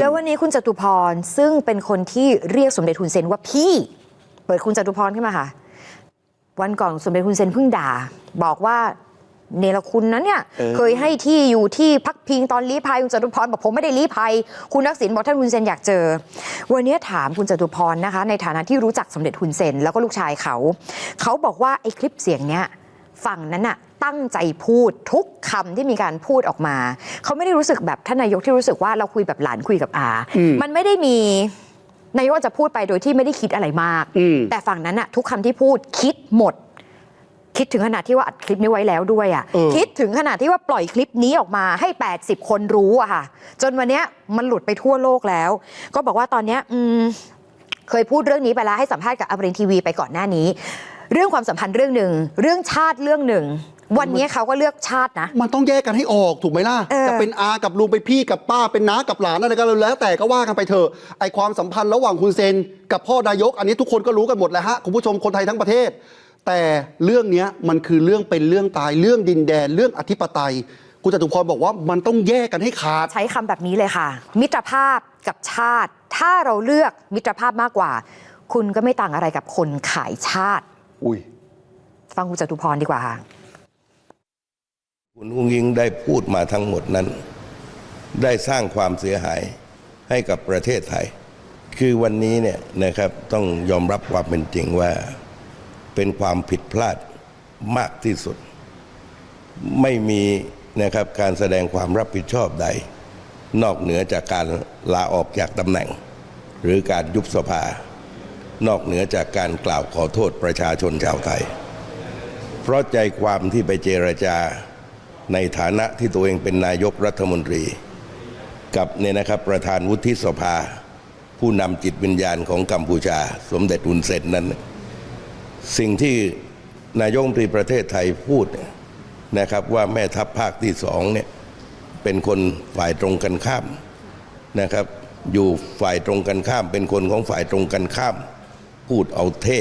ขึ้นแล้ววันนี้คุณจตุพรซึ่งเป็นคนที่เรียกสมเด็จฮุนเซนว่าพี่ เปิดคุณจตุพรขึ้นมาค่ะ วันก่อนสมเด็จฮุนเซนเพิ่งด่า บอกว่าเนรคุณนั้นเนี่ยเออ เคยให้ที่อยู่ที่พักพิงตอนลี้ภัยคุณจตุพรบอกผมไม่ได้ลี้ภัย คุณทักษิณบอกท่านฮุนเซนอยากเจอ วันนี้ถามคุณจตุพรนะคะ ในฐานะที่รู้จักสมเด็จฮุนเซนแล้วก็ลูกชายเขา เขาบอกว่าไอ้คลิปเสียงเนี้ยฝั่งนั้นน่ะ ตั้งใจพูดทุกคำที่มีการพูดออกมา เขาไม่ได้รู้สึกแบบท่านนายกที่รู้สึกว่าเราคุยแบบหลานคุยกับอาอืมมันไม่ได้มีนายกจะพูดไปโดยที่ไม่ได้คิดอะไรมากอืมแต่ฝั่งนั้นน่ะทุกคำที่พูดคิดหมด คิดถึงขนาดที่ว่าอัดคลิปนี้ไว้แล้วด้วยอะเออคิดถึงขนาดที่ว่าปล่อยคลิปนี้ออกมาให้ 80 คนรู้อะค่ะ จนวันเนี้ยมันหลุดไปทั่วโลกแล้ว ก็บอกว่าตอนเนี้ยอืมเคยพูดเรื่องนี้ไปแล้วให้สัมภาษณ์กับอมรินทร์ทีวีไปก่อนหน้านี้ เรื่องความสัมพันธ์เรื่องหนึ่ง เรื่องชาติเรื่องหนึ่ง วันนี้เขาก็เลือกชาตินะ มันต้องแยกกันให้ออกถูกไหมล่ะ เออ จะเป็นอากับลุงเป็นพี่กับป้าเป็นน้ากับหลานอะไรก็แล้วแต่ก็ว่ากันไปเถอะไอความสัมพันธ์ระหว่างคุณเซน กับพ่อนายก อันนี้ทุกคนก็รู้กันหมดแล้วฮะคุณผู้ชมคนไทยทั้งประเทศ แต่เรื่องเนี้ยมันคือเรื่องเป็นเรื่องตายเรื่องดินแดนเรื่องอธิปไตย คุณจตุพรบอกว่ามันต้องแยกกันให้ขาด ใช้คำแบบนี้เลยค่ะ มิตรภาพกับชาติ ถ้าเราเลือกมิตรภาพมากกว่า คุณก็ไม่ต่างอะไรกับคนขายชาติ อุ้ย ฟังคุณจตุพรดีกว่าค่ะ คุณอุ้งยิงได้พูดมาทั้งหมดนั้น ได้สร้างความเสียหายให้กับประเทศไทย คือวันนี้เนี่ยนะครับต้องยอมรับความเป็นจริงว่า เป็นความผิดพลาดมากที่สุด ไม่มีนะครับการแสดงความรับผิดชอบใด นอกเหนือจากการลาออกจากตำแหน่ง หรือการยุบสภา นอกเหนือจากการกล่าวขอโทษประชาชนชาวไทย เพราะใจความที่ไปเจรจา ในฐานะที่ตัวเองเป็นนายกรัฐมนตรี กับเนี่ยนะครับประธานวุฒิสภา ผู้นำจิตวิญญาณของกัมพูชา สมเด็จอุนเซนนั้น สิ่งที่นายกรัฐมนตรีประเทศไทยพูดเนี่ยนะครับว่าแม่ทัพภาคที่สองเนี่ยเป็นคนฝ่ายตรงกันข้ามนะครับ อยู่ฝ่ายตรงกันข้าม เป็นคนของฝ่ายตรงกันข้าม พูดเอาเท่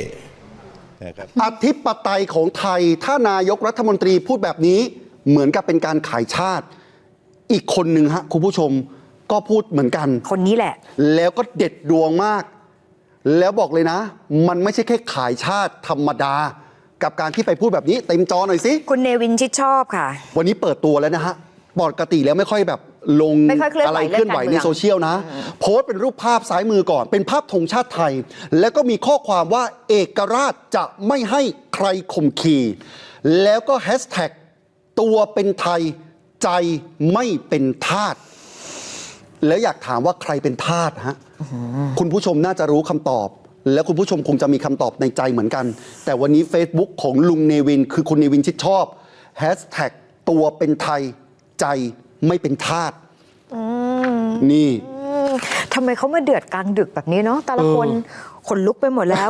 นะครับอธิปไตยของไทยถ้านายกรัฐมนตรีพูดแบบนี้ เหมือนกับเป็นการขายชาติ อีกคนหนึ่งฮะคุณผู้ชมก็พูดเหมือนกัน คนนี้แหละ แล้วก็เด็ดดวงมาก แล้วบอกเลยนะ มันไม่ใช่แค่ขายชาติธรรมดา กับการที่ไปพูดแบบนี้เต็มจอหน่อยสิ คุณเนวินชิดชอบค่ะ วันนี้เปิดตัวแล้วนะฮะปกติแล้วไม่ค่อยแบบลงไม่ค่อยเคลื่อนไหวอะไรเคลื่อนไหวเรื่องการเมืในองโซเชียลนะ โพสต์เป็นรูปภาพซ้ายมือก่อน เป็นภาพธงชาติไทย แล้วก็มีข้อความว่าเอกราชจะไม่ให้ใครข่มขีแล้วก็แฮชแท็ก ตัวเป็นไทยใจไม่เป็นทาสแล้วอยากถามว่าใครเป็นทาสฮะคุณผู้ชมน่าจะรู้คำตอบ และคุณผู้ชมคงจะมีคำตอบในใจเหมือนกัน แต่วันนี้ Facebook ของลุงเนวิน คือคุณเนวินชิดชอบแฮชแท็กตัวเป็นไทยใจไม่เป็นทาสนี่อืมทำไมเขามาเดือดกลางดึกแบบนี้เนาะแต่ละคนเออขนลุกไปหมดแล้ว